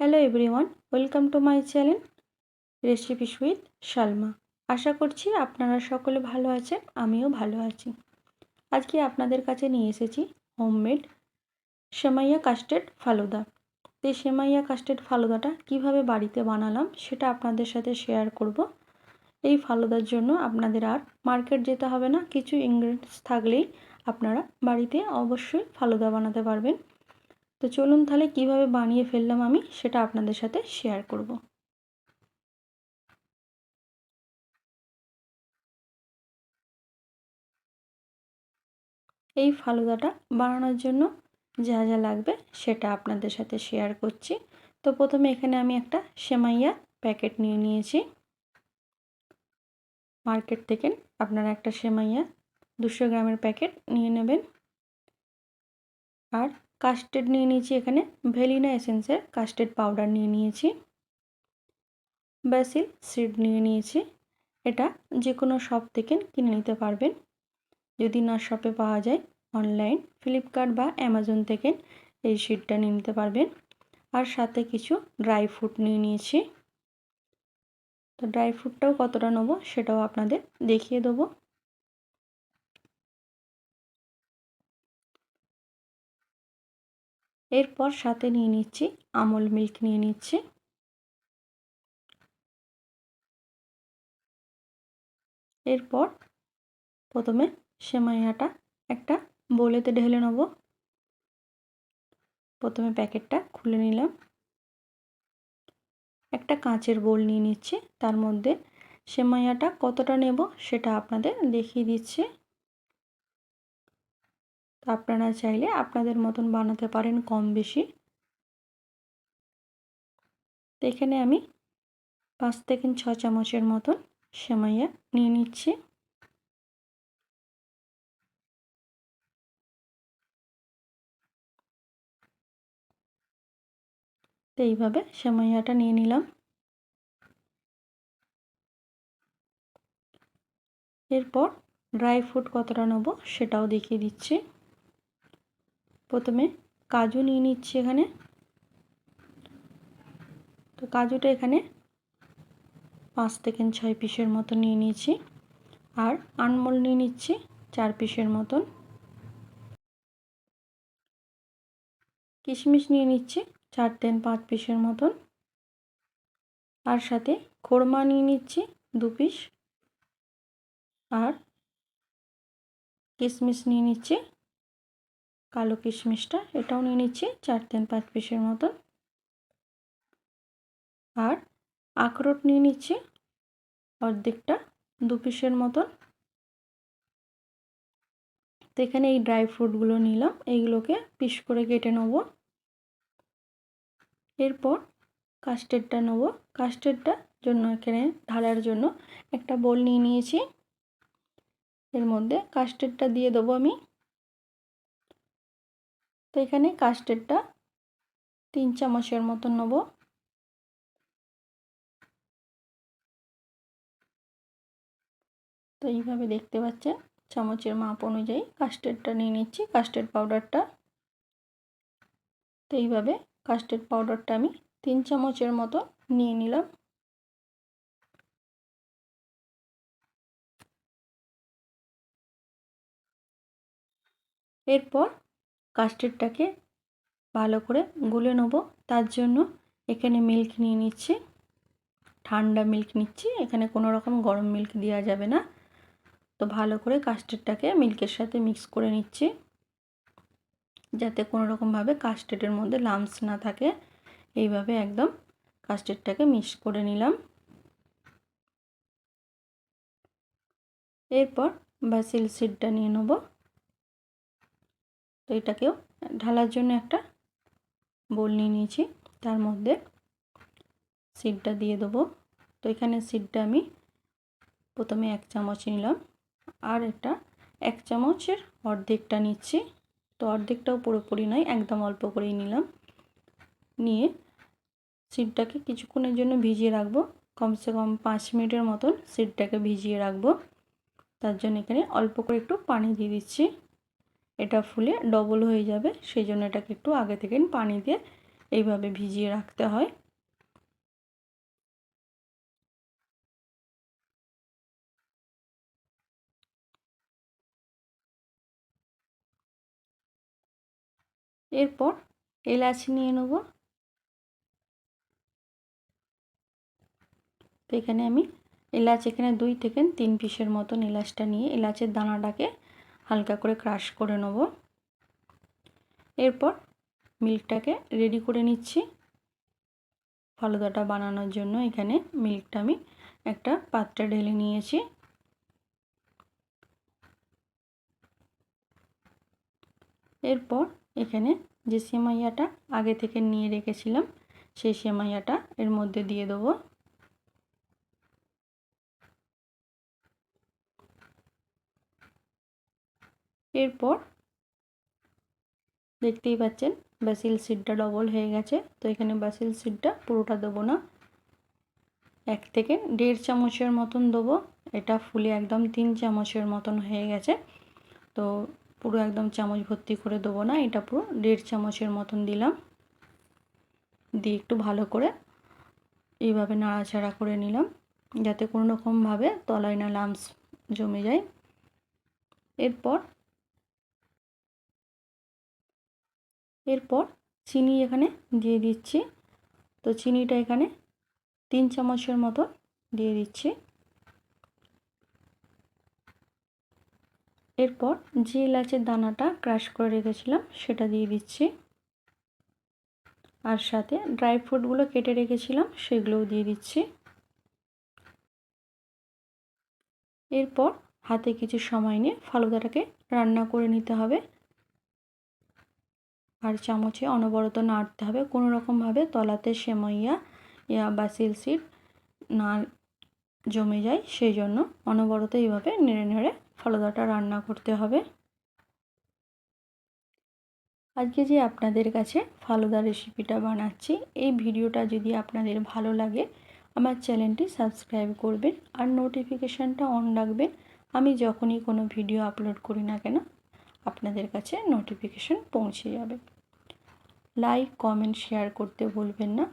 Hello everyone welcome to my channel recipes with Shalma আশা করছি আপনারা সকলে ভালো আছেন, আমিও ভালো আছি। আজকে আপনাদের কাছে নিয়ে এসেছি হোমমেড সেমাইয়া কাস্টেড ফালুদা। এই সেমাইয়া কাস্টেড ফালুদাটা কীভাবে বাড়িতে বানালাম সেটা আপনাদের সাথে শেয়ার করব। এই ফালুদার জন্য আপনাদের আর মার্কেট যেতে হবে না, কিছু ইনগ্রেডিয়েন্টস থাকলেই আপনারা বাড়িতে অবশ্যই ফালুদা বানাতে পারবেন। তো চলুন তাহলে কীভাবে বানিয়ে ফেললাম আমি সেটা আপনাদের সাথে শেয়ার করব। এই ফালুদাটা বানানোর জন্য যা যা লাগবে সেটা আপনাদের সাথে শেয়ার করছি। তো প্রথমে এখানে আমি একটা সেমাইয়া প্যাকেট নিয়ে নিয়েছি। মার্কেট থেকে আপনারা একটা সেমাইয়া দুশো গ্রামের প্যাকেট নিয়ে নেবেন। আর কাস্টেড নিয়ে নিয়েছি এখানে ভ্যালিনা এসেন্সের কাস্টেড পাউডার নিয়ে নিয়েছি ব্যাসিল সিড নিয়ে নিয়েছি, এটা যে কোনো শপ থেকে কিনে নিতে পারবেন। যদি না শপে পাওয়া যায় অনলাইন ফ্লিপকার্ট বা অ্যামাজন থেকে এই সিডটা নিয়ে নিতে পারবেন। আর সাথে কিছু ড্রাই ফ্রুট নিয়ে নিয়েছি। তো ড্রাই ফ্রুটটাও কতটা নেব সেটাও আপনাদের দেখিয়ে দেবো। এরপর সাথে নিয়ে নিচ্ছি আমল মিল্ক নিয়ে নিচ্ছি। এরপর প্রথমে সেমাইয়াটা একটা বোলেতে ঢেলে নেব। প্রথমে প্যাকেটটা খুলে নিলাম। একটা কাঁচের বোল নিয়ে নিচ্ছি। তার মধ্যে সেমাইয়াটা কতটা নেব সেটা আপনাদের দেখিয়ে দিচ্ছি। আপনারা চাইলে আপনাদের মতন বানাতে পারেন কম বেশি। তো এখানে আমি পাঁচ থেকে ছ চামচের মতন সেমাইয়া নিয়ে নিচ্ছি। তো এইভাবে সেমাইয়াটা নিয়ে নিলাম। এরপর ড্রাই ফ্রুট কতটা নেব সেটাও দেখিয়ে দিচ্ছি। প্রথমে কাজু নিয়ে নিচ্ছি এখানে। তো কাজুটা এখানে পাঁচ থেকে ছয় পিসের মতো নিয়ে নিয়েছি। আর আনমোল নিয়ে নিচ্ছি চার পিসের মতন। কিশমিশ নিয়ে নিচ্ছি চার তিন পাঁচ পিসের মতন। আর সাথে খোরমা নিয়ে নিচ্ছি দু পিস। আর কিশমিশ নিয়ে নিচ্ছি কালো কিশমিশটা, এটাও নিয়ে নিচ্ছি চার তিন পাঁচ পিসের মতন। আর আখরোট নিয়ে নিচ্ছি অর্ধেকটা, দু পিসের মতন। তো এখানে এই ড্রাই ফ্রুটগুলো নিলাম, এইগুলোকে পিস করে কেটে নেব। এরপর কাস্টার্ডটা নেব। কাস্টার্ডটার জন্য এখানে ঢালার জন্য একটা বোল নিয়ে নিয়েছি। এর মধ্যে কাস্টার্ডটা দিয়ে দেবো আমি। তো এখানে কাস্টার্ডটা তিন চামচের মতন নেব। তো এইভাবে দেখতে পাচ্ছেন, চামচের মাপ অনুযায়ী কাস্টার্ডটা নিয়ে নিচ্ছি কাস্টার্ড পাউডারটা তো এইভাবে কাস্টার্ড পাউডারটা আমি তিন চামচের মতো নিয়ে নিলাম। এরপর কাস্টার্ডটাকে ভালো করে গুলে নেব। তার জন্য এখানে মিল্ক নিয়ে নিচ্ছি। ঠান্ডা মিল্ক নিচ্ছি। এখানে কোনো রকম গরম মিল্ক দেওয়া যাবে না। তো ভালো করে কাস্টার্ডটাকে মিল্কের সাথে মিক্স করে নিচ্ছি। যাতে কোনো রকমভাবে কাস্টার্ডের মধ্যে লামস না থাকে। এইভাবে একদম কাস্টার্ডটাকে মিক্স করে নিলাম। এরপর বাসিল সিডটা নিয়ে নেব। তো এটাকেও ঢালার জন্য একটা বোল নিয়ে নিয়েছি। তার মধ্যে সিডটা দিয়ে দেবো। তো এখানে সিডটা আমি প্রথমে এক চামচ নিলাম আর এটা এক চামচের অর্ধেকটা নিচ্ছি। তো অর্ধেকটাও পুরোপুরি নয়, একদম অল্প করেই নিলাম। নিয়ে সিডটাকে কিছুক্ষণের জন্য ভিজিয়ে রাখব। কমসে কম পাঁচ মিনিটের মতন সিডটাকে ভিজিয়ে রাখব। তার জন্য এখানে অল্প করে একটু পানি দিয়ে দিচ্ছি। এটা ফুলে ডবল হয়ে যাবে। সেই জন্য এটাকে একটু আগে থেকে পানি দিয়ে এইভাবে ভিজিয়ে রাখতে হয়। এরপর এলাচ নিয়ে নেব। তো এখানে আমি এলাচ এখানে দুই থেকে তিন পিসের মতন এলাচটা নিয়ে এলাচের দানাটাকে হালকা করে ক্রাশ করে নেব। এরপর মিল্কটাকে রেডি করে নিচ্ছি। ফালুদাটা বানানোর জন্য এখানে মিল্কটা আমি একটা পাত্রে ঢেলে নিয়েছি। এরপর এখানে যে সেমাইয়াটা আগে থেকে নিয়ে রেখেছিলাম, সেই সেমাইয়াটা এর মধ্যে দিয়ে দেবো। এরপর দেখতেই পাচ্ছেন বাসিল সিডটা ডবল হয়ে গেছে। তো এখানে বাসিল সিডটা পুরোটা দেবো না। এক থেকে দেড় চামচের মতন দেবো। এটা ফুলে একদম তিন চামচের মতন হয়ে গেছে। তো পুরো একদম চামচ ভর্তি করে দেবো না। এটা পুরো দেড় চামচের মতন দিলাম। দিয়ে একটু ভালো করে এইভাবে নাড়াচাড়া করে নিলাম। যাতে কোনো রকমভাবে তলায় না লামস জমে যায়। এরপর এরপর চিনি এখানে দিয়ে দিচ্ছি। তো চিনিটা এখানে তিন চামচের মতো দিয়ে দিচ্ছি। এরপর যে এলাচের দানাটা ক্রাশ করে রেখেছিলাম সেটা দিয়ে দিচ্ছি। আর সাথে ড্রাই ফ্রুটগুলো কেটে রেখেছিলাম সেগুলোও দিয়ে দিচ্ছি। এরপর হাতে কিছু সময় নিয়ে ফালুদাটাকে রান্না করে নিতে হবে। আর চামচে অনবরত নাড়তে হবে। কোনো রকমভাবে তলাতে সেমাইয়া, ইয়া বা সিলসিড না জমে যায় সেই জন্য অনবরত এইভাবে নেড়ে নেড়ে ফলদাটা রান্না করতে হবে। আজকে যে আপনাদের কাছে ফালুদা রেসিপিটা বানাচ্ছি, এই ভিডিওটা যদি আপনাদের ভালো লাগে, আমার চ্যানেলটি সাবস্ক্রাইব করবেন আর নোটিফিকেশানটা অন রাখবেন। আমি যখনই কোনো ভিডিও আপলোড করি না কেন আপনাদের কাছে নোটিফিকেশান পৌঁছে যাবে। লাইক কমেন্ট শেয়ার করতে ভুলবেন না।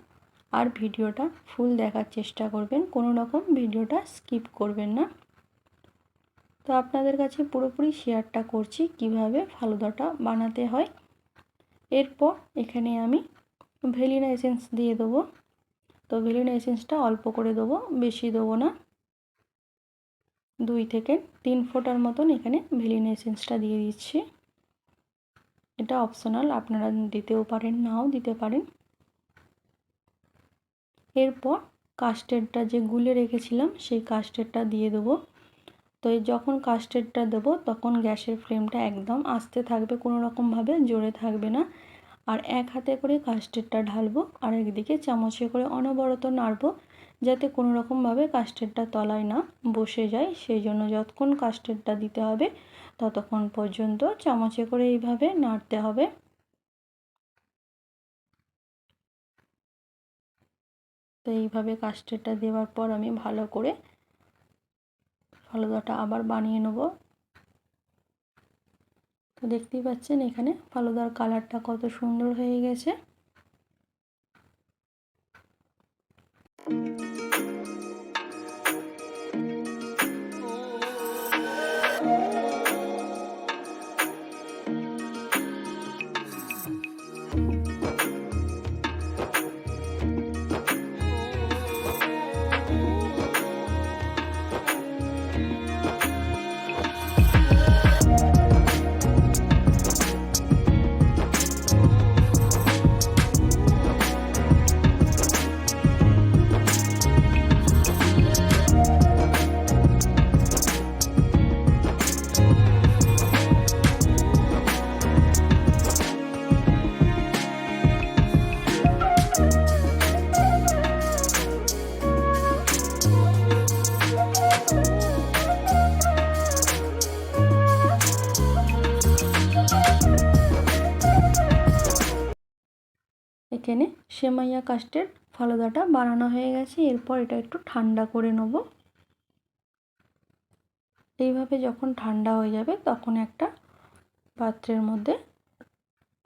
আর ভিডিওটা ফুল দেখার চেষ্টা করবেন। কোনো রকম ভিডিওটা স্কিপ করবেন না। তো আপনাদের কাছে পুরোপুরি শেয়ারটা করছি কীভাবে ফালুদাটা বানাতে হয়। এরপর এখানে আমি ভেলিনা এসেন্স দিয়ে দেবো। তো ভ্যানিলা এসেন্সটা অল্প করে দেবো, বেশি দেবো না। দুই থেকে তিন ফোটার মতন এখানে ভ্যানিলা এসেন্সটা দিয়ে দিচ্ছি। এটা অপশনাল, আপনারা দিতেও পারেন, নাও দিতে পারেন। এরপর কাস্টার্ডটা যে গুলে রেখেছিলাম, সেই কাস্টার্ডটা দিয়ে দেবো। তো যখন কাস্টার্ডটা দেবো, তখন গ্যাসের ফ্লেমটা একদম আস্তে থাকবে, কোনো রকমভাবে জোরে থাকবে না। আর এক হাতে করে কাস্টার্ডটা ঢালবো, আর একদিকে চামচে করে অনবরত নাড়বো। যাতে কোনো রকমভাবে কাস্টার্ডটা তলায় না বসে যায়। সেই জন্য যতক্ষণ কাস্টার্ডটা দিতে হবে, ততক্ষণ পর্যন্ত চামচে করে এইভাবে নাড়তে হবে। তো এইভাবে কাস্টার্ডটা দেওয়ার পর আমি ভালো করে ফালুদাটা আবার বানিয়ে নেব। তো দেখতেই পাচ্ছেন এখানে ফালুদার কালারটা কত সুন্দর হয়ে গেছে। সেমাইয়া কাস্টের ফলদাটা বানানো হয়ে গেছে। এরপর এটা একটু ঠান্ডা করে নেব। এইভাবে যখন ঠান্ডা হয়ে যাবে তখন একটা পাত্রের মধ্যে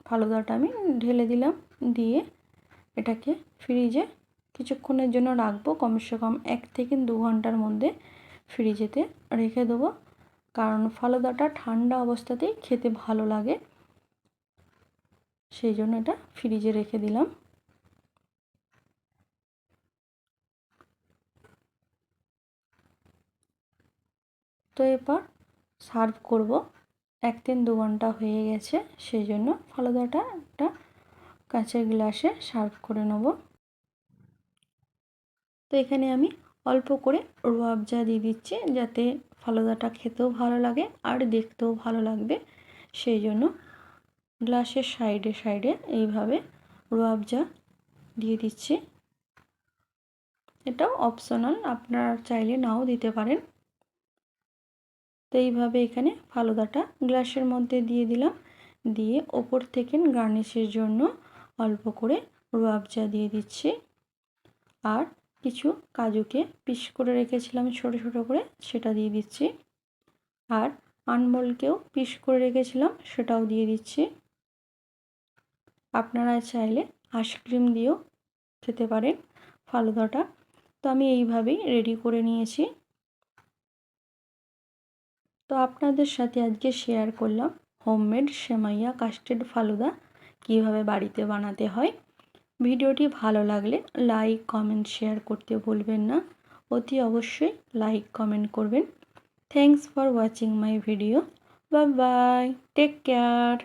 ফালুদাটা আমি ঢেলে দিলাম। দিয়ে এটাকে ফ্রিজে কিছুক্ষণের জন্য রাখব। কমসে কম এক থেকে দু ঘণ্টার মধ্যে ফ্রিজেতে রেখে দেবো। কারণ ফালুদাটা ঠান্ডা অবস্থাতেই খেতে ভালো লাগে। সেই জন্য এটা ফ্রিজে রেখে দিলাম। তো এরপর সার্ভ করব। এক তিন দু ঘণ্টা হয়ে গেছে, সেই জন্য ফালুদাটা একটা কাঁচের গ্লাসে সার্ভ করে নেব। তো এখানে আমি অল্প করে রোয়াবজা দিয়ে দিচ্ছি, যাতে ফালুদাটা খেতেও ভালো লাগে আর দেখতেও ভালো লাগবে। সেই জন্য গ্লাসের সাইডে সাইডে এইভাবে রোয়াবজা দিয়ে দিচ্ছি। এটাও অপশনাল আপনারা চাইলে নাও দিতে পারেন। তো এইভাবে এখানে ফালুদাটা গ্লাসের মধ্যে দিয়ে দিলাম। দিয়ে ওপর থেকে গার্নিশের জন্য অল্প করে রোয়াবজা দিয়ে দিচ্ছি। আর কিছু কাজুকে পিস করে রেখেছিলাম ছোট ছোট করে, সেটা দিয়ে দিচ্ছি। আর আনমোলকেও পিস করে রেখেছিলাম, সেটাও দিয়ে দিচ্ছি। আপনারা চাইলে আইসক্রিম দিয়েও খেতে পারেন ফালুদাটা। তো আমি এইভাবেই রেডি করে নিয়েছি। তো আপনাদের সাথে আজকে শেয়ার করলাম হোমমেড সেমাইয়া কাস্টেড ফালুদা কীভাবে বাড়িতে বানাতে হয়। ভিডিওটি ভালো লাগলে লাইক কমেন্ট শেয়ার করতে ভুলবেন না। অতি অবশ্যই লাইক কমেন্ট করবেন। Thanks for watching my video bye bye take care